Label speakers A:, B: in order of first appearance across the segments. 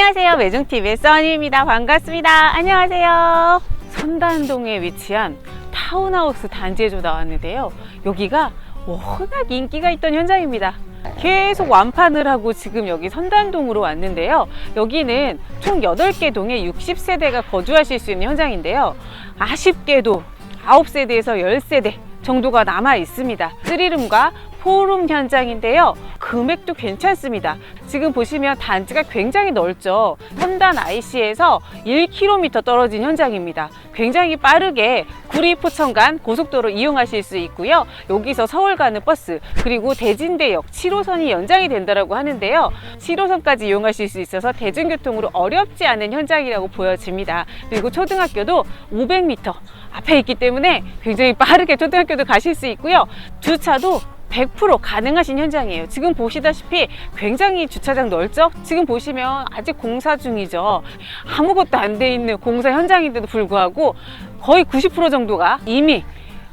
A: 안녕하세요. 매중TV의 써니입니다. 반갑습니다. 안녕하세요. 선단동에 위치한 타운하우스 단지에 좀 나왔는데요. 여기가 워낙 인기가 있던 현장입니다. 계속 완판을 하고 지금 여기 선단동으로 왔는데요. 여기는 총 8개 동에 60세대가 거주하실 수 있는 현장인데요. 아쉽게도 9세대에서 10세대 정도가 남아 있습니다. 3룸과 4룸 현장인데요. 금액도 괜찮습니다. 지금 보시면 단지가 굉장히 넓죠. 선단 IC에서 1km 떨어진 현장입니다. 굉장히 빠르게 구리 포천 간 고속도로 이용하실 수 있고요. 여기서 서울 가는 버스 그리고 대진대역 7호선이 연장이 된다고 하는데요. 7호선까지 이용하실 수 있어서 대중교통으로 어렵지 않은 현장이라고 보여집니다. 그리고 초등학교도 500m 앞에 있기 때문에 굉장히 빠르게 초등학교도 가실 수 있고요. 주차도 100% 가능하신 현장이에요. 지금 보시다시피 굉장히 주차장 넓죠? 지금 보시면 아직 공사 중이죠. 아무것도 안 돼 있는 공사 현장인데도 불구하고 거의 90% 정도가 이미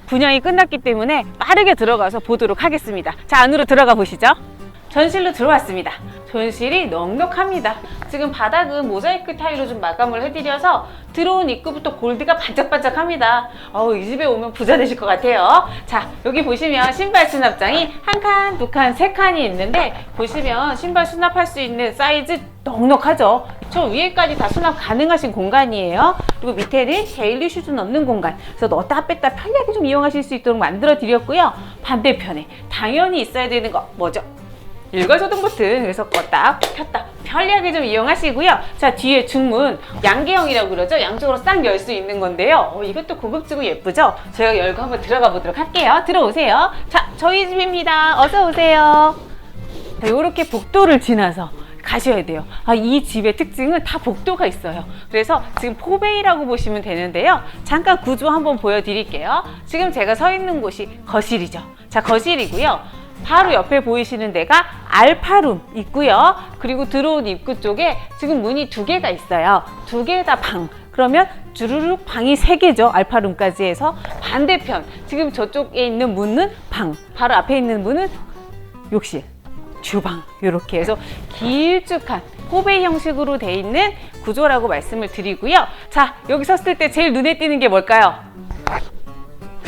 A: 분양이 끝났기 때문에 빠르게 들어가서 보도록 하겠습니다. 자, 안으로 들어가 보시죠. 전실로 들어왔습니다. 전실이 넉넉합니다. 지금 바닥은 모자이크 타일로 좀 마감을 해드려서 들어온 입구부터 골드가 반짝반짝합니다. 어우, 이 집에 오면 부자 되실 것 같아요. 자, 여기 보시면 신발 수납장이 한 칸, 두 칸, 세 칸이 있는데 보시면 신발 수납할 수 있는 사이즈 넉넉하죠. 저 위에까지 다 수납 가능하신 공간이에요. 그리고 밑에는 데일리 슈즈 넣는 공간. 그래서 넣었다 뺐다 편리하게 좀 이용하실 수 있도록 만들어 드렸고요. 반대편에 당연히 있어야 되는 거 뭐죠? 일괄소등 버튼 그래서 껐다 켰다 편리하게 좀 이용하시고요 자 뒤에 중문 양계형이라고 그러죠 양쪽으로 싹 열 수 있는 건데요 어, 이것도 고급지고 예쁘죠 저희가 열고 한번 들어가 보도록 할게요 들어오세요 자 저희 집입니다 어서 오세요 자, 이렇게 복도를 지나서 가셔야 돼요. 아, 이 집의 특징은 다 복도가 있어요. 그래서 지금 포베이라고 보시면 되는데요. 잠깐 구조 한번 보여드릴게요. 지금 제가 서 있는 곳이 거실이죠. 자, 거실이고요. 바로 옆에 보이시는 데가 알파룸 있고요. 그리고 들어온 입구 쪽에 지금 문이 두 개가 있어요. 두 개 다 방. 그러면 주르륵 방이 세 개죠. 알파룸까지 해서 반대편 지금 저쪽에 있는 문은 방. 바로 앞에 있는 문은 욕실. 주방 이렇게 해서 길쭉한 호베이 형식으로 돼 있는 구조라고 말씀을 드리고요. 자 여기 섰을 때 제일 눈에 띄는 게 뭘까요?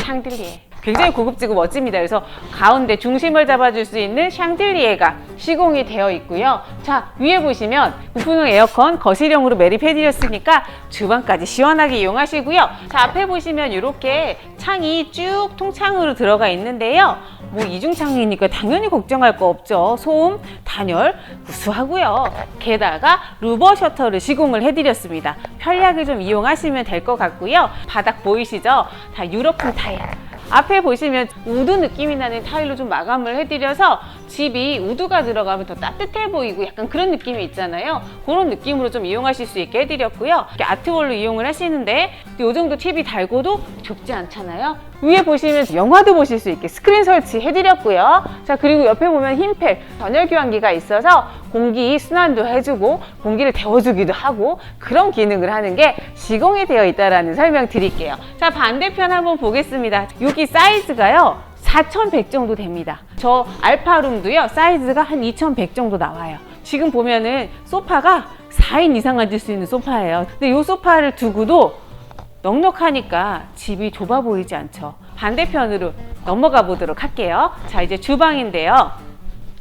A: 샹들리에. 굉장히 고급지고 멋집니다. 그래서 가운데 중심을 잡아줄 수 있는 샹들리에가 시공이 되어 있고요. 자 위에 보시면 부품형 에어컨 거실형으로 매립해드렸으니까 주방까지 시원하게 이용하시고요. 자 앞에 보시면 이렇게 창이 쭉 통창으로 들어가 있는데요. 뭐 이중창이니까 당연히 걱정할 거 없죠. 소음, 단열 구수하고요. 게다가 루버 셔터를 시공을 해드렸습니다. 편리하게 좀 이용하시면 될 것 같고요. 바닥 보이시죠? 다 유럽풍 타일. 앞에 보시면 우드 느낌이 나는 타일로 좀 마감을 해드려서 집이 우드가 들어가면 더 따뜻해 보이고 약간 그런 느낌이 있잖아요. 그런 느낌으로 좀 이용하실 수 있게 해드렸고요. 아트월로 이용을 하시는데 이 정도 TV 달고도 좁지 않잖아요. 위에 보시면 영화도 보실 수 있게 스크린 설치 해드렸고요. 자 그리고 옆에 보면 흰펠 전열 교환기가 있어서 공기 순환도 해주고 공기를 데워주기도 하고 그런 기능을 하는 게 시공이 되어 있다라는 설명 드릴게요. 자 반대편 한번 보겠습니다. 여기 사이즈가요. 4,100 정도 됩니다. 저 알파룸도요, 사이즈가 한 2,100 정도 나와요. 지금 보면은 소파가 4인 이상 앉을 수 있는 소파예요. 근데 이 소파를 두고도 넉넉하니까 집이 좁아 보이지 않죠. 반대편으로 넘어가 보도록 할게요. 자, 이제 주방인데요.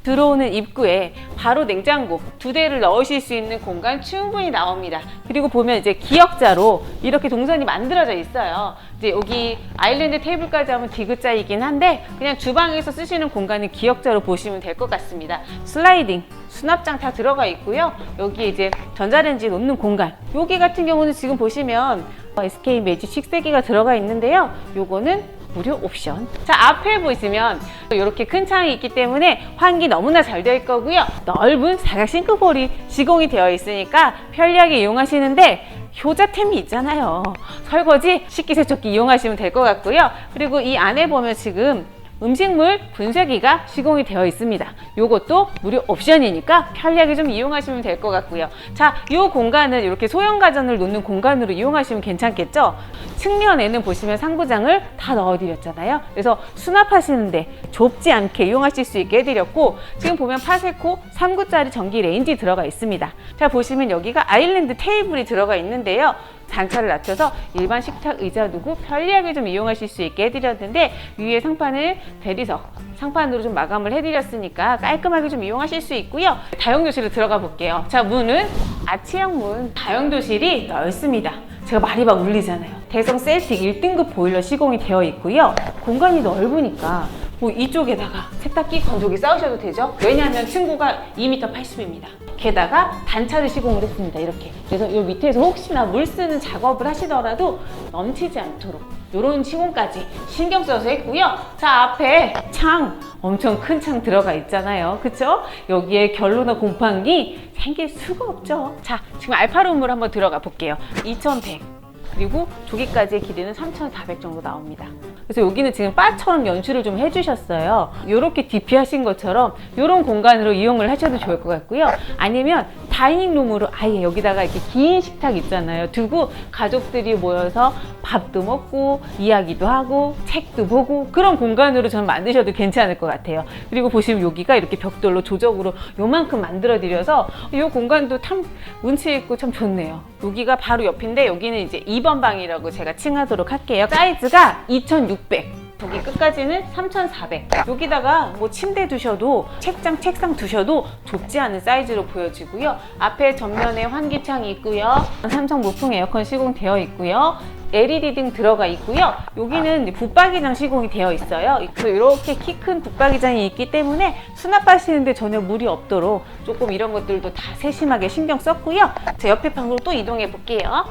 A: 들어오는 입구에 바로 냉장고 두 대를 넣으실 수 있는 공간 충분히 나옵니다. 그리고 보면 이제 기역자로 이렇게 동선이 만들어져 있어요. 이제 여기 아일랜드 테이블까지 하면 디귿자이긴 한데 그냥 주방에서 쓰시는 공간은 기역자로 보시면 될 것 같습니다. 슬라이딩 수납장 다 들어가 있고요. 여기 이제 전자레인지 놓는 공간. 여기 같은 경우는 지금 보시면 SK 매직 6세기가 들어가 있는데요. 요거는 무료 옵션. 자, 앞에 보시면 이렇게 큰 창이 있기 때문에 환기 너무나 잘 되어 있고요. 넓은 사각 싱크볼이 시공이 되어 있으니까 편리하게 이용하시는데 효자템이 있잖아요. 설거지, 식기세척기 이용하시면 될 것 같고요. 그리고 이 안에 보면 지금 음식물 분쇄기가 시공이 되어 있습니다. 요것도 무료 옵션이니까 편리하게 좀 이용하시면 될 것 같고요. 자, 이 공간을 이렇게 소형 가전을 놓는 공간으로 이용하시면 괜찮겠죠? 측면에는 보시면 상부장을 다 넣어드렸잖아요. 그래서 수납하시는데 좁지 않게 이용하실 수 있게 해드렸고 지금 보면 파세코 3구짜리 전기 레인지 들어가 있습니다. 자, 보시면 여기가 아일랜드 테이블이 들어가 있는데요. 단차를 낮춰서 일반 식탁 의자 두고 편리하게 좀 이용하실 수 있게 해드렸는데 위에 상판을 대리석 상판으로 좀 마감을 해드렸으니까 깔끔하게 좀 이용하실 수 있고요. 다용도실로 들어가 볼게요. 자 문은 아치형 문 다용도실이 넓습니다. 제가 말이 막 울리잖아요. 대성 셀틱 1등급 보일러 시공이 되어 있고요. 공간이 넓으니까 뭐 이쪽에다가 세탁기, 건조기 쌓으셔도 되죠. 왜냐하면 층고가 2m 80입니다. 게다가 단차를 시공을 했습니다. 이렇게. 그래서 이 밑에서 혹시나 물 쓰는 작업을 하시더라도 넘치지 않도록 이런 시공까지 신경 써서 했고요. 자 앞에 창 엄청 큰 창 들어가 있잖아요. 그쵸? 여기에 결로나 곰팡이 생길 수가 없죠. 자 지금 알파룸으로 한번 들어가 볼게요. 2100 그리고 조기까지의 길이는 3,400 정도 나옵니다. 그래서 여기는 지금 바처럼 연출을 좀 해주셨어요. 이렇게 DP 하신 것처럼 이런 공간으로 이용을 하셔도 좋을 것 같고요. 아니면 다이닝룸으로 아예 여기다가 이렇게 긴 식탁 있잖아요. 두고 가족들이 모여서 밥도 먹고 이야기도 하고 책도 보고 그런 공간으로 저는 만드셔도 괜찮을 것 같아요. 그리고 보시면 여기가 이렇게 벽돌로 조적으로 요만큼 만들어 드려서 이 공간도 참 운치 있고 참 좋네요. 여기가 바로 옆인데 여기는 이제 2번 방이라고 제가 칭하도록 할게요. 사이즈가 2600. 여기 끝까지는 3,400. 여기다가 뭐 침대 두셔도 책장, 책상 두셔도 좁지 않은 사이즈로 보여지고요. 앞에 전면에 환기창이 있고요. 삼성 무풍 에어컨 시공되어 있고요. LED 등 들어가 있고요. 여기는 붙박이장 시공이 되어 있어요. 이렇게 키 큰 붙박이장이 있기 때문에 수납하시는데 전혀 무리 없도록 조금 이런 것들도 다 세심하게 신경 썼고요. 제 옆에 방으로 또 이동해 볼게요.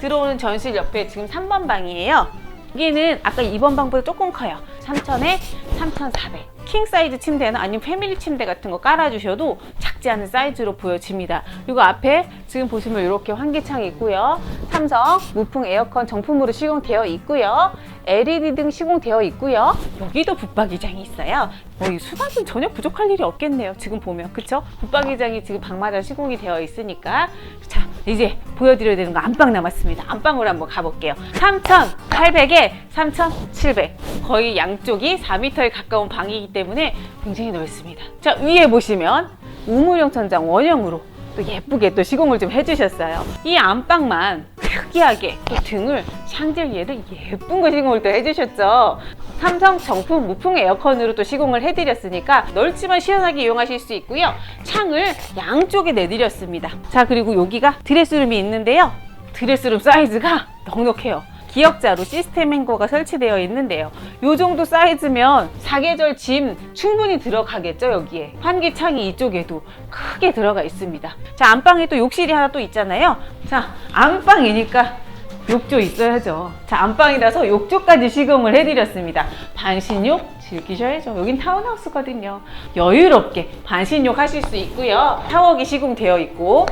A: 들어오는 전실 옆에 지금 3번 방이에요. 여기는 아까 2번 방보다 조금 커요. 3,000에 3,400. 킹 사이즈 침대나 아니면 패밀리 침대 같은 거 깔아주셔도 작지 않은 사이즈로 보여집니다. 그리고 앞에 지금 보시면 이렇게 환기창이 있고요. 삼성 무풍 에어컨 정품으로 시공되어 있고요. LED 등 시공되어 있고요. 여기도 붙박이장이 있어요. 어, 이 수납은 전혀 부족할 일이 없겠네요. 지금 보면 그쵸? 붙박이장이 지금 방마다 시공이 되어 있으니까 자 이제 보여드려야 되는 거 안방 남았습니다. 안방으로 한번 가볼게요. 3,800에 3,700 거의 양쪽이 4m에 가까운 방이기 때문에 굉장히 넓습니다. 자 위에 보시면 우물형 천장 원형으로 또 예쁘게 또 시공을 좀 해주셨어요. 이 안방만 특이하게 또 등을 샹들리에도 예쁜 거 시공을 또 해주셨죠. 삼성 정품 무풍 에어컨으로 또 시공을 해드렸으니까 넓지만 시원하게 이용하실 수 있고요. 창을 양쪽에 내드렸습니다. 자 그리고 여기가 드레스룸이 있는데요. 드레스룸 사이즈가 넉넉해요. 기역자로 시스템 행거가 설치되어 있는데요. 요 정도 사이즈면 사계절 짐 충분히 들어가겠죠, 여기에. 환기창이 이쪽에도 크게 들어가 있습니다. 자, 안방에 또 욕실이 하나 또 있잖아요. 자, 안방이니까 욕조 있어야죠. 자, 안방이라서 욕조까지 시공을 해드렸습니다. 반신욕 즐기셔야죠. 여긴 타운하우스거든요. 여유롭게 반신욕 하실 수 있고요. 샤워기 시공되어 있고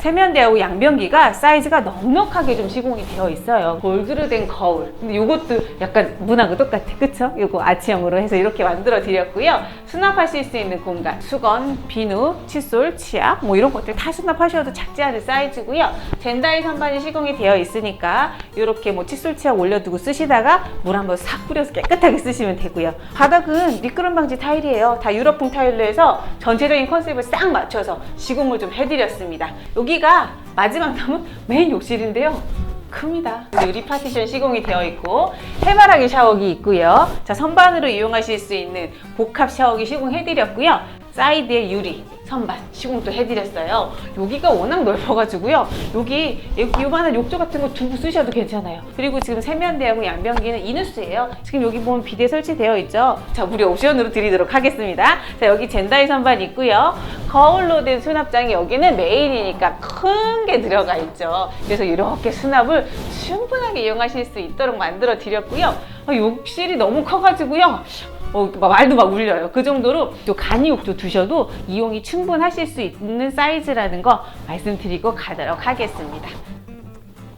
A: 세면대하고 양변기가 사이즈가 넉넉하게 좀 시공이 되어 있어요. 골드로 된 거울. 근데 이것도 약간 문하고 똑같아. 그쵸? 이거 아치형으로 해서 이렇게 만들어 드렸고요. 수납하실 수 있는 공간. 수건, 비누, 칫솔, 치약 뭐 이런 것들 다 수납하셔도 작지 않은 사이즈고요. 젠다이 선반이 시공이 되어 있으니까 이렇게 뭐 칫솔, 치약 올려두고 쓰시다가 물 한번 싹 뿌려서 깨끗하게 쓰시면 되고요. 바닥은 미끄럼 방지 타일이에요. 다 유럽풍 타일로 해서 전체적인 컨셉을 싹 맞춰서 시공을 좀 해드렸습니다. 여기 가 마지막 남은 메인 욕실인데요. 큽니다. 유리 파티션 시공이 되어 있고 해바라기 샤워기 있고요. 자 선반으로 이용하실 수 있는 복합 샤워기 시공해드렸고요. 사이드에 유리 선반 시공도 해드렸어요. 여기가 워낙 넓어가지고요. 여기 요만한 욕조 같은 거 두고 쓰셔도 괜찮아요. 그리고 지금 세면대하고 양변기는 이누스예요. 지금 여기 보면 비대 설치되어 있죠. 자 무료 옵션으로 드리도록 하겠습니다. 자 여기 젠다이 선반 있고요. 거울로 된 수납장이 여기는 메인이니까 큰 게 들어가 있죠. 그래서 이렇게 수납을 충분하게 이용하실 수 있도록 만들어 드렸고요. 아, 욕실이 너무 커가지고요. 어, 막 말도 막 울려요. 그 정도로 또 간이욕조 두셔도 이용이 충분하실 수 있는 사이즈라는 거 말씀드리고 가도록 하겠습니다.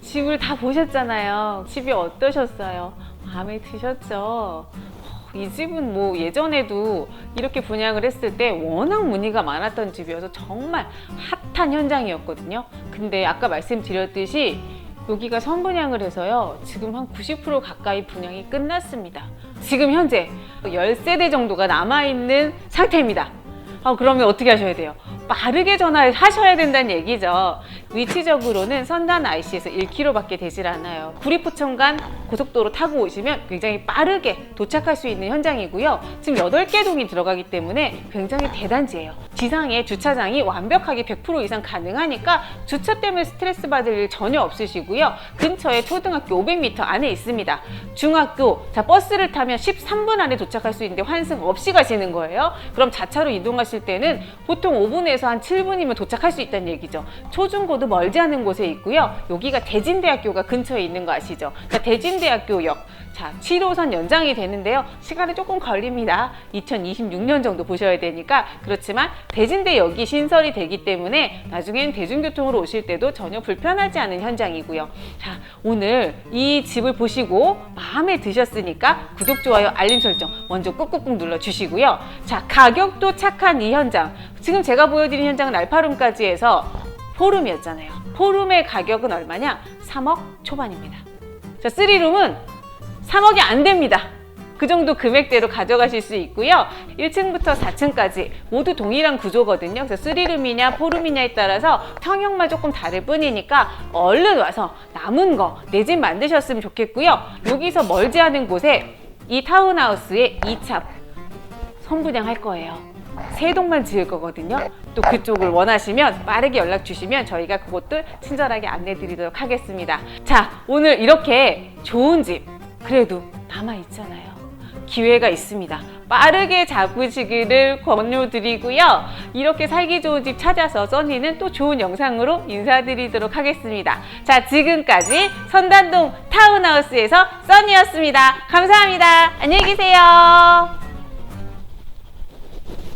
A: 집을 다 보셨잖아요. 집이 어떠셨어요? 마음에 드셨죠? 어, 이 집은 뭐 예전에도 이렇게 분양을 했을 때 워낙 문의가 많았던 집이어서 정말 핫한 현장이었거든요. 근데 아까 말씀드렸듯이 여기가 선분양을 해서요. 지금 한 90% 가까이 분양이 끝났습니다. 지금 현재 10세대 정도가 남아있는 상태입니다. 아, 그러면 어떻게 하셔야 돼요? 빠르게 전화하셔야 된다는 얘기죠. 위치적으로는 선단 IC에서 1km밖에 되질 않아요. 구리포천간 고속도로 타고 오시면 굉장히 빠르게 도착할 수 있는 현장이고요. 지금 8개 동이 들어가기 때문에 굉장히 대단지예요. 지상에 주차장이 완벽하게 100% 이상 가능하니까 주차 때문에 스트레스 받을 일 전혀 없으시고요. 근처에 초등학교 500m 안에 있습니다. 중학교, 자, 버스를 타면 13분 안에 도착할 수 있는데 환승 없이 가시는 거예요. 그럼 자차로 이동하실 때는 보통 5분에서 한 7분이면 도착할 수 있다는 얘기죠. 초중고도 멀지 않은 곳에 있고요. 여기가 대진대학교가 근처에 있는 거 아시죠? 자, 대진 대학교역. 자, 7호선 연장이 되는데요. 시간이 조금 걸립니다. 2026년 정도 보셔야 되니까. 그렇지만 대진대역이 신설이 되기 때문에 나중엔 대중교통으로 오실 때도 전혀 불편하지 않은 현장이고요. 자, 오늘 이 집을 보시고 마음에 드셨으니까 구독, 좋아요, 알림 설정 먼저 꾹꾹꾹 눌러 주시고요. 자, 가격도 착한 이 현장. 지금 제가 보여드린 현장은 알파룸까지 해서 포룸이었잖아요. 포룸의 가격은 얼마냐? 3억 초반입니다. 자, 3룸은 3억이 안 됩니다. 그 정도 금액대로 가져가실 수 있고요. 1층부터 4층까지 모두 동일한 구조거든요. 그래서 3룸이냐 4룸이냐에 따라서 평형만 조금 다를 뿐이니까 얼른 와서 남은 거 내 집 만드셨으면 좋겠고요. 여기서 멀지 않은 곳에 이 타운하우스에 2차 선분양 할 거예요. 세 동만 지을 거거든요. 또 그쪽을 원하시면 빠르게 연락 주시면 저희가 그곳들 친절하게 안내 드리도록 하겠습니다. 자, 오늘 이렇게 좋은 집 그래도 남아 있잖아요. 기회가 있습니다. 빠르게 잡으시기를 권유드리고요. 이렇게 살기 좋은 집 찾아서 써니는 또 좋은 영상으로 인사드리도록 하겠습니다. 자, 지금까지 선단동 타운하우스에서 써니였습니다. 감사합니다. 안녕히 계세요.